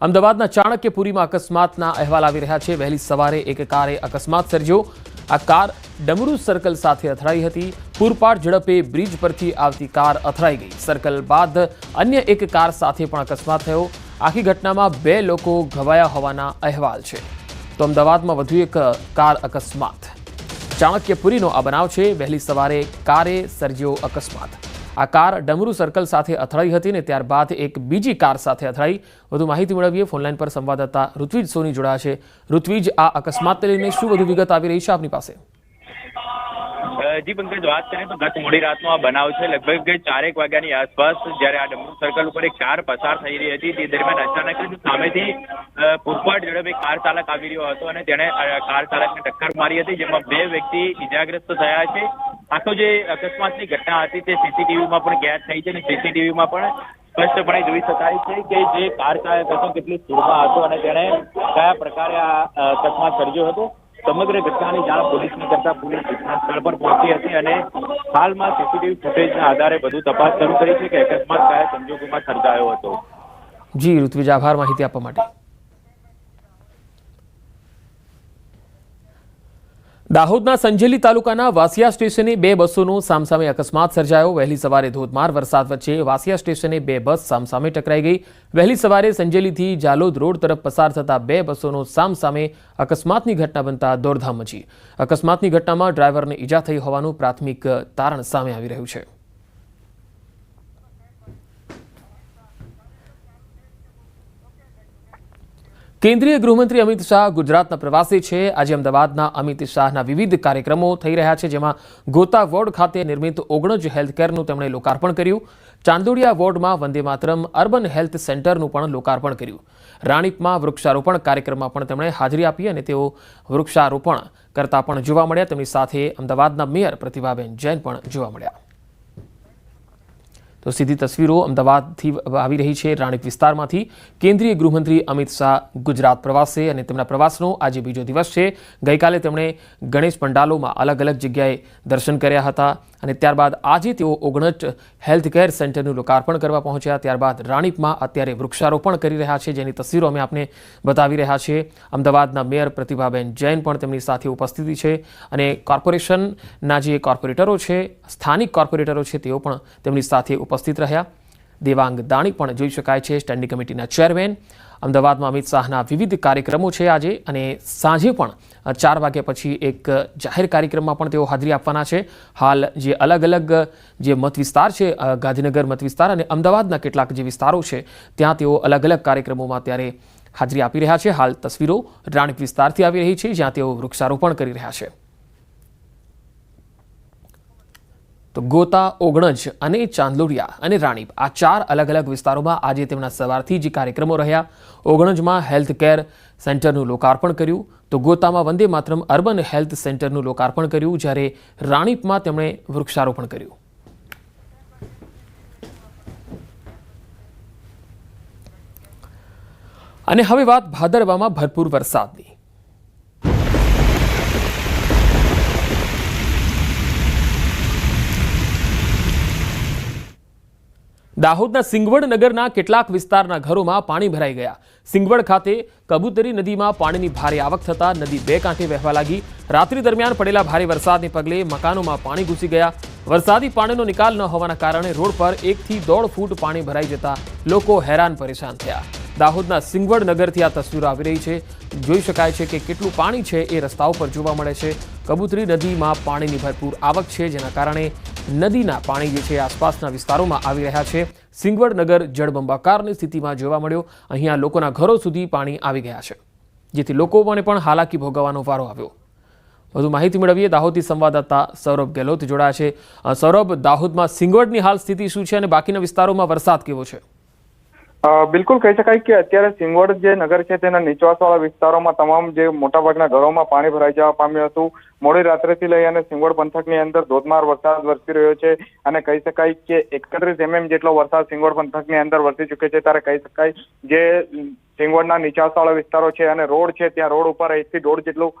અમદાવાદના ચાણક્યપુરીમાં અકસ્માતના અહેવાલ આવી રહ્યા છે. વહેલી સવારે એક કારે અકસ્માત સર્જ્યો. આ કાર ડમરૂ સર્કલ સાથે અથડાઈ હતી. પૂરપાટ ઝડપે બ્રિજ પરથી આવતી કાર અથડાઈ ગઈ. સર્કલ બાદ અન્ય એક કાર સાથે પણ અકસ્માત થયો. આખી ઘટનામાં બે લોકો ઘવાયા હોવાના અહેવાલ છે. તો અમદાવાદમાં વધુ એક કાર અકસ્માત. ચાણક્યપુરીનો આ બનાવ છે. વહેલી સવારે કારે સર્જ્યો અકસ્માત. આ કાર ડમરુ સર્કલ સાથે અથડાઈ હતી અને ત્યારબાદ એક બીજી કાર સાથે અથડાઈ. વધુ માહિતી મેળવીએ ફોનલાઈન પર સંવાદદાતા ઋત્વિજ સોની જોડાયા છે. ઋત્વિજ, આ અકસ્માતને લઈને શું વધુ વિગત આવી રહી છે આપની પાસે? જી પંકજ, વાત કરીએ તો ગત મોડી રાતનો આ બનાવ છે. લગભગ ચારેક વાગ્યાની આસપાસ જ્યારે આ ડમરૂ સર્કલ ઉપર એક કાર પસાર થઈ રહી હતી, તે દરમિયાન અચાનક સામેથી પૂરપાટ ઝડપે કાર ચાલક આવી રહ્યો હતો અને તેણે કાર ચાલકને ટક્કર મારી હતી, જેમાં બે વ્યક્તિ ઇજાગ્રસ્ત થયા છે. આખો જે અકસ્માતની ઘટના હતી તે સીસીટીવીમાં પણ કેદ થઈ છે અને સીસીટીવીમાં પણ સ્પષ્ટપણે જોઈ શકાય છે કે જે કાર ચાલક હતો કેટલી સ્પીડમાં હતો અને તેણે કયા પ્રકારે આ અકસ્માત સર્જ્યો હતો. સમગ્ર ઘટનાની જાણ પોલીસને કરતા પોલીસ ઘટના સ્થળ પર પહોંચી હતી અને હાલમાં સીસીટીવી ફૂટેજના આધારે વધુ તપાસ શરૂ કરી છે કે અકસ્માત કયા સંજોગોમાં સર્જાયો હતો. જી, ઋત્વિજ, આભાર માહિતી આપવા માટે. દાહોદના સંજેલી તાલુકાના વાસિયા સ્ટેશને બે બસોનો સામસામે અકસ્માત સર્જાયો. વહેલી સવારે ધોધમાર વરસાદ વચ્ચે વાસિયા સ્ટેશને બે બસ સામસામે ટકરાઈ ગઈ. વહેલી સવારે સંજેલીથી જાલોદ રોડ તરફ પસાર થતા બે બસોનો સામસામે અકસ્માતની ઘટના બનતા દોડધામ મચી. અકસ્માતની ઘટનામાં ડ્રાઈવરને ઈજા થઈ હોવાનું પ્રાથમિક તારણ સામે આવી રહ્યું છે. કેન્દ્રીય ગૃહમંત્રી અમિત શાહ ગુજરાતના પ્રવાસે છે. આજે અમદાવાદના અમિત શાહના વિવિધ કાર્યક્રમો થઈ રહ્યા છે, જેમાં ગોતા વોર્ડ ખાતે નિર્મિત ઓગણજ હેલ્થકેરનું તેમણે લોકાર્પણ કર્યું. ચાંદોડિયા વોર્ડમાં વંદે માતરમ અર્બન હેલ્થ સેન્ટરનું પણ લોકાર્પણ કર્યું. રાણીપમાં વૃક્ષારોપણ કાર્યક્રમમાં પણ તેમણે હાજરી આપી અને તેઓ વૃક્ષારોપણ કરતા પણ જોવા મળ્યા. તેમની સાથે અમદાવાદના મેયર પ્રતિભાબેન જૈન પણ જોવા મળ્યા. તો સીધી તસવીરો અમદાવાદથી આવી રહી છે રાણીપ વિસ્તારમાંથી. કેન્દ્રીય ગૃહમંત્રી અમિત શાહ ગુજરાત પ્રવાસે અને તેમના પ્રવાસનો આજે બીજો દિવસ છે. ગઈકાલે તેમણે ગણેશ પંડાલોમાં અલગ અલગ જગ્યાએ દર્શન કર્યા હતા. અને ત્યારબાદ આજે તેઓ ઓગણજ હેલ્થ કેર સેન્ટરનું લોકાર્પણ કરવા પહોંચ્યા. ત્યારબાદ રાણીપમાં અત્યારે વૃક્ષારોપણ કરી રહ્યા છે, જેની તસવીરો અમે આપને બતાવી રહ્યા છીએ. અમદાવાદના મેયર પ્રતિભાબેન જૈન પણ તેમની સાથે ઉપસ્થિતિ છે અને કોર્પોરેશનના જે કોર્પોરેટરો છે, સ્થાનિક કોર્પોરેટરો છે, તેઓ પણ તેમની સાથે ઉપસ્થિત રહ્યા. દેવાંગ દાણી પણ જોઈ શકાય છે. સ્ટેન્ડિંગ કમિટીના ચેરમેન અમદાવાદમાં અમિત શાહના વિવિધ કાર્યક્રમો છે આજે અને સાંજે પણ ચાર વાગ્યા પછી એક જાહેર કાર્યક્રમમાં પણ તેઓ હાજરી આપવાના છે. હાલ જે અલગ અલગ જે મત વિસ્તાર છે ગાંધીનગર મત વિસ્તાર અને અમદાવાદના કેટલાક જે વિસ્તારો છે, ત્યાં તેઓ અલગ અલગ કાર્યક્રમોમાં ત્યારે હાજરી આપી રહ્યા છે. હાલ તસવીરો રાણક વિસ્તારથી આવી રહી છે, જ્યાં તેઓ વૃક્ષારોપણ કરી રહ્યા છે. તો ગોતા, ઓગણજ અને ચાંદલોડિયા અને રાણીપ આ ચાર અલગ અલગ વિસ્તારોમાં આજે તેમના સવારથી જે કાર્યક્રમો રહ્યા. ઓગણજમાં હેલ્થ કેર સેન્ટરનું લોકાર્પણ કર્યું. તો ગોતામાં વંદે માતરમ અર્બન હેલ્થ સેન્ટરનું લોકાર્પણ કર્યું, જ્યારે રાણીપમાં તેમણે વૃક્ષારોપણ કર્યું. અને હવે વાત ભાદરવામાં ભરપૂર વરસાદની. દાહોદના સિંગવડ નગરના કેટલાક વિસ્તારના ઘરોમાં પાણી ભરાઈ ગયા. સિંગવડ ખાતે કબૂતરી નદીમાં પાણીની ભારે આવક થતા નદી બે કાંઠે વહેવા લાગી. રાત્રિ દરમિયાન પડેલા ભારે વરસાદને પગલે મકાનોમાં પાણી ઘૂસી ગયા. વરસાદી પાણીનો નિકાલ ન હોવાના કારણે રોડ પર એકથી દોઢ ફૂટ પાણી ભરાઈ જતા લોકો હેરાન પરેશાન થયા. દાહોદના સિંગવડ નગરથી આ તસવીરો આવી રહી છે. જોઈ શકાય છે કે કેટલું પાણી છે એ રસ્તાઓ પર જોવા મળે છે. કબૂતરી નદીમાં પાણીની ભરપૂર આવક છે જેના કારણે નદીના પાણી જે છે આસપાસના વિસ્તારોમાં આવી રહ્યા છે. સિંગવડ નગર જળબંબાકારની સ્થિતિમાં જોવા મળ્યો. અહીંયા લોકોના ઘરો સુધી પાણી આવી ગયા છે. જેથી લોકોને પણ હાલાકી ભોગવવાનો વારો આવ્યો. વધુ માહિતી મેળવીએ. દાહોદથી સંવાદદાતા સૌરભ ગેહલોત જોડાયા છે. સૌરભ, દાહોદમાં સિંગવડની હાલ સ્થિતિ શું છે અને બાકીના વિસ્તારોમાં વરસાદ કેવો છે? બિલકુલ કહી શકાય કે અત્યારે સિંગવડ જે નગર છે તેના નીચવાસવાળા વિસ્તારોમાં તમામ જે મોટાભાગના ઘરોમાં પાણી ભરાઈ જવા પામ્યું હતું. મોડી રાત્રેથી લઈ અને સિંગવડ પંથકની અંદર ધોધમાર વરસાદ વરસી રહ્યો છે અને કહી શકાય કે એકત્રીસ એમએમ જેટલો વરસાદ સિંગવડ પંથકની અંદર વરસી ચૂક્યો છે ત્યારે કહી શકાય જે સિંગવડના નીચાણવાળા વિસ્તારો છે અને રોડ છે, ત્યાં રોડ ઉપર એકથી દોઢ જેટલું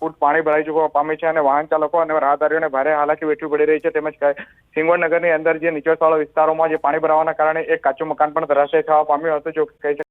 ફૂટ પાણી ભરાઈ ચૂકવા પામે છે અને વાહન ચાલકો અને રાહદારીઓને ભારે હાલાકી વેઠવી પડી રહી છે. તેમજ સિંગવડ નગરની અંદર જે નીચાણવાળા વિસ્તારોમાં જે પાણી ભરાવાના કારણે એક કાચું મકાન પણ ધરાશય થવા પામ્યું હતું, જો કહી